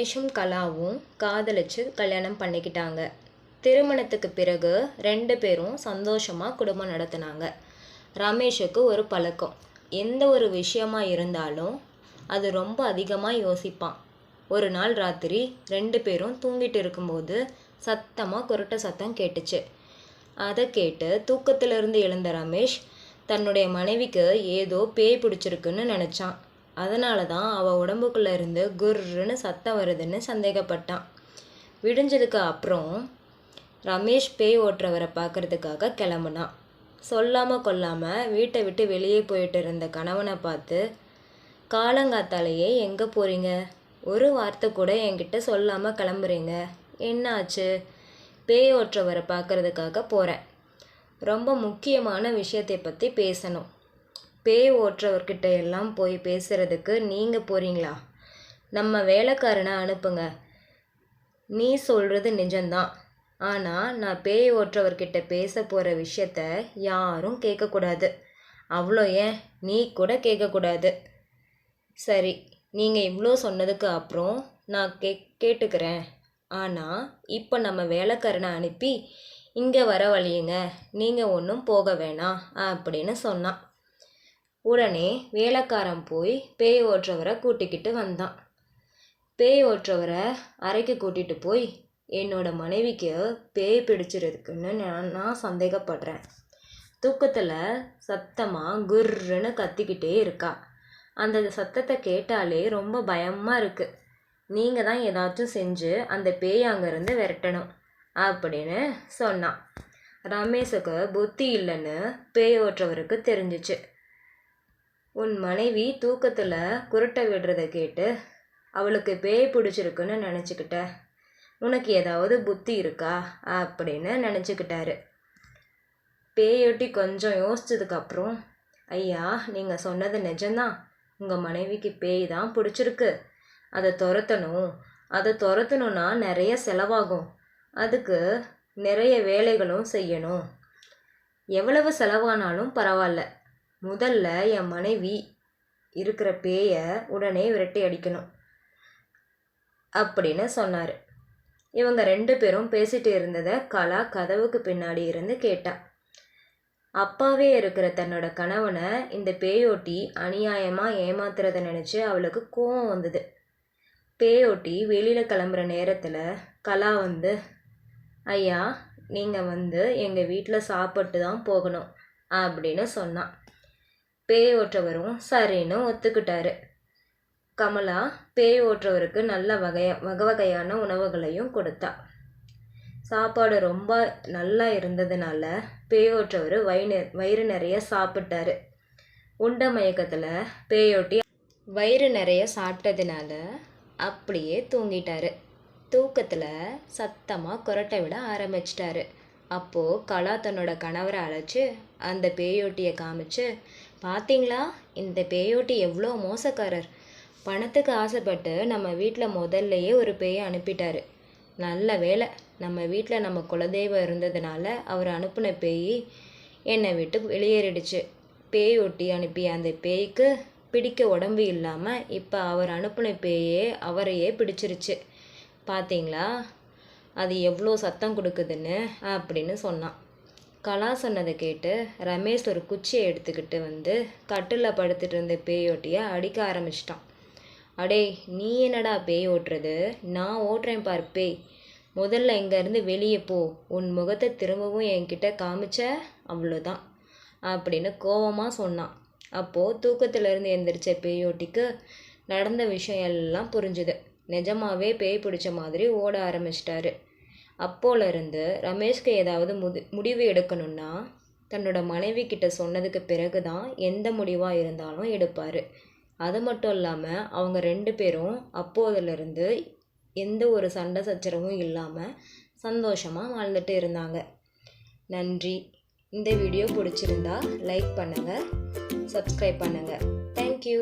கணேஷும் கலாவும் காதலிச்சு கல்யாணம் பண்ணிக்கிட்டாங்க. திருமணத்துக்கு பிறகு ரெண்டு பேரும் சந்தோஷமாக குடும்பம் நடத்தினாங்க. ரமேஷுக்கு ஒரு பழக்கம். எந்த ஒரு விஷயமா இருந்தாலும் அது ரொம்ப அதிகமாக யோசிப்பான். ஒரு நாள் ராத்திரி ரெண்டு பேரும் தூங்கிட்டு இருக்கும்போது சத்தமாக குரட்ட சத்தம் கேட்டுச்சு. அதை கேட்டு தூக்கத்திலிருந்து எழுந்த ரமேஷ் தன்னுடைய மனைவிக்கு ஏதோ பேய் பிடிச்சிருக்குன்னு நினச்சான். அதனால தான் அவள் உடம்புக்குள்ளே இருந்து குர்ருன்னு சத்தம் வருதுன்னு சந்தேகப்பட்டான். விடிஞ்சதுக்கு அப்புறம் ரமேஷ் பேய் ஓட்டுறவரை பார்க்கறதுக்காக கிளம்புனான். சொல்லாமல் கொல்லாமல் வீட்டை விட்டு வெளியே போயிட்டு இருந்த கணவனை பார்த்து காலங்காத்தாலேயே எங்கே போகிறீங்க ஒரு வார்த்தை கூட என்கிட்ட சொல்லாமல் கிளம்புறீங்க. என்ன ஆச்சு பேய் ஓட்டுறவரை பார்க்கறதுக்காக போகிறேன் ரொம்ப முக்கியமான விஷயத்தை பற்றி பேசணும். பேய் ஓட்டுறவர்கிட்ட எல்லாம் போய் பேசுகிறதுக்கு நீங்கள் போகிறீங்களா நம்ம வேலைக்காரனை அனுப்புங்க. நீ சொல்கிறது நிஜம்தான். ஆனால் நான் பேய் ஓட்டுறவர்கிட்ட பேச போகிற விஷயத்த யாரும் கேட்கக்கூடாது. அவ்வளோ ஏன்? நீ கூட கேட்கக்கூடாது. சரி நீங்கள் இவ்வளோ சொன்னதுக்கு அப்புறம் நான் கே கேட்டுக்கிறேன். ஆனால் இப்போ நம்ம வேலைக்காரனை அனுப்பி இங்கே வர வழியுங்க. நீங்கள் ஒன்றும் போக வேணாம் அப்படின்னு சொன்னான். உடனே வேலைக்காரன் போய் பேய் ஓட்டுறவரை கூட்டிக்கிட்டு வந்தான். பேய் ஓட்டுறவரை அறைக்கு கூட்டிகிட்டு போய் என்னோட மனைவிக்கு பேய் பிடிச்சிருக்குன்னு நான் நான் சந்தேகப்படுறேன். தூக்கத்தில் சத்தமாக குர்ருன்னு கத்திக்கிட்டே இருக்கா. அந்த சத்தத்தை கேட்டாலே ரொம்ப பயமாக இருக்குது நீங்கள் தான் ஏதாச்சும் செஞ்சு அந்த பேய் அங்கேருந்து விரட்டணும் அப்படின்னு சொன்னான். ரமேஷுக்கு புத்தி இல்லைன்னு பேய் ஓட்டுறவருக்கு தெரிஞ்சிச்சு. உன் மனைவி தூக்கத்தில் குருட்டை விடுறத கேட்டு அவளுக்கு பேய் பிடிச்சிருக்குன்னு நினச்சிக்கிட்ட. உனக்கு ஏதாவது புத்தி இருக்கா? அப்படின்னு நினச்சிக்கிட்டாரு. பேயொட்டி கொஞ்சம் யோசிச்சதுக்கப்புறம் ஐயா நீங்கள் சொன்னது நிஜம்தான். உங்கள் மனைவிக்கு பேய் தான் பிடிச்சிருக்கு. அதை துரத்தணும். அதை துரத்தணும்னா நிறைய செலவாகும். அதுக்கு நிறைய வேலைகளும் செய்யணும். எவ்வளவு செலவானாலும் பரவாயில்ல. முதல்ல என் மனைவி இருக்கிற பேயை உடனே விரட்டி அடிக்கணும் அப்படின்னு சொன்னார். இவங்க ரெண்டு பேரும் பேசிட்டு இருந்ததை கலா கதவுக்கு பின்னாடி இருந்து கேட்டா. அப்பாவே இருக்கிற தன்னோட கணவனை இந்த பேயோட்டி அநியாயமாக ஏமாத்துறத நினச்சி அவளுக்கு கோவம் வந்தது. பேயோட்டி வெளியில் கிளம்புற நேரத்தில் கலா வந்து ஐயா நீங்கள் வந்து எங்கள் வீட்டில் சாப்பிட்டு தான் போகணும் அப்படின்னு சொன்னான் பேய் ஓட்டுறவரும் சரின்னு ஒத்துக்கிட்டாரு. கமலா பேய் ஓட்டுறவருக்கு நல்ல வகைய வகை வகையான உணவுகளையும் கொடுத்தா. சாப்பாடு ரொம்ப நல்லா இருந்ததுனால பேய் ஓட்டுறவர் வயிறு வயிறு நிறைய சாப்பிட்டாரு. உண்ட மயக்கத்தில் பேயோட்டி வயிறு நிறைய சாப்பிட்டதுனால அப்படியே தூங்கிட்டாரு. தூக்கத்தில் சத்தமாக குரட்டை விட ஆரம்பிச்சிட்டாரு. அப்போது கலா தன்னோட கணவரை அழைச்சி அந்த பேயோட்டியை காமிச்சு பார்த்தீங்களா இந்த பேயோட்டி எவ்வளோ மோசக்காரர். பணத்துக்கு ஆசைப்பட்டு நம்ம வீட்டில் முதல்லையே ஒரு பேயை அனுப்பிட்டாரு. நல்ல வேலை நம்ம வீட்டில் நம்ம குலதெய்வம் இருந்ததுனால அவர் அனுப்பின பேய் என்னை விட்டு வெளியேறிடுச்சு. பேய் ஒட்டி அனுப்பிய அந்த பேய்க்கு பிடிக்க உடம்பு இல்லாமல் இப்போ அவர் அனுப்பின பேயே அவரையே பிடிச்சிருச்சு. பார்த்தீங்களா அது எவ்வளோ சத்தம் கொடுக்குதுன்னு அப்படின்னு சொன்னான். கலா சொன்னதை கேட்டு ரமேஷ் ஒரு குச்சியை எடுத்துக்கிட்டு வந்து கட்டில் படுத்துட்டு இருந்த பேயோட்டியை அடிக்க ஆரம்பிச்சிட்டான். அடே நீ என்னடா பேய் ஓட்டுறது? நான் ஓட்டுறேன் பார் பேய். முதல்ல இங்கேருந்து வெளியே போ. உன் முகத்தை திரும்பவும் என்கிட்ட காமிச்ச? அவ்வளோதான் அப்படின்னு கோவமாக சொன்னான். அப்போது தூக்கத்திலேருந்து எந்திரிச்ச பேயோட்டிக்கு நடந்த விஷயம் எல்லாம் புரிஞ்சுது. நிஜமாவே பேய் பிடிச்ச மாதிரி ஓட ஆரம்பிச்சிட்டாரு. அப்போலேருந்து ரமேஷ்க்கு ஏதாவது முது முடிவு எடுக்கணும்னா தன்னோட மனைவி கிட்ட சொன்னதுக்கு பிறகு தான் எந்த முடிவாக இருந்தாலும் எடுப்பார். அது மட்டும் இல்லாமல் அவங்க ரெண்டு பேரும் அப்போதிலிருந்து எந்த ஒரு சண்டை சச்சரவும் இல்லாமல் சந்தோஷமாக வாழ்ந்துட்டு இருந்தாங்க. நன்றி. இந்த வீடியோ பிடிச்சிருந்தா லைக் பண்ணுங்கள் சப்ஸ்கிரைப் பண்ணுங்கள் தேங்க்யூ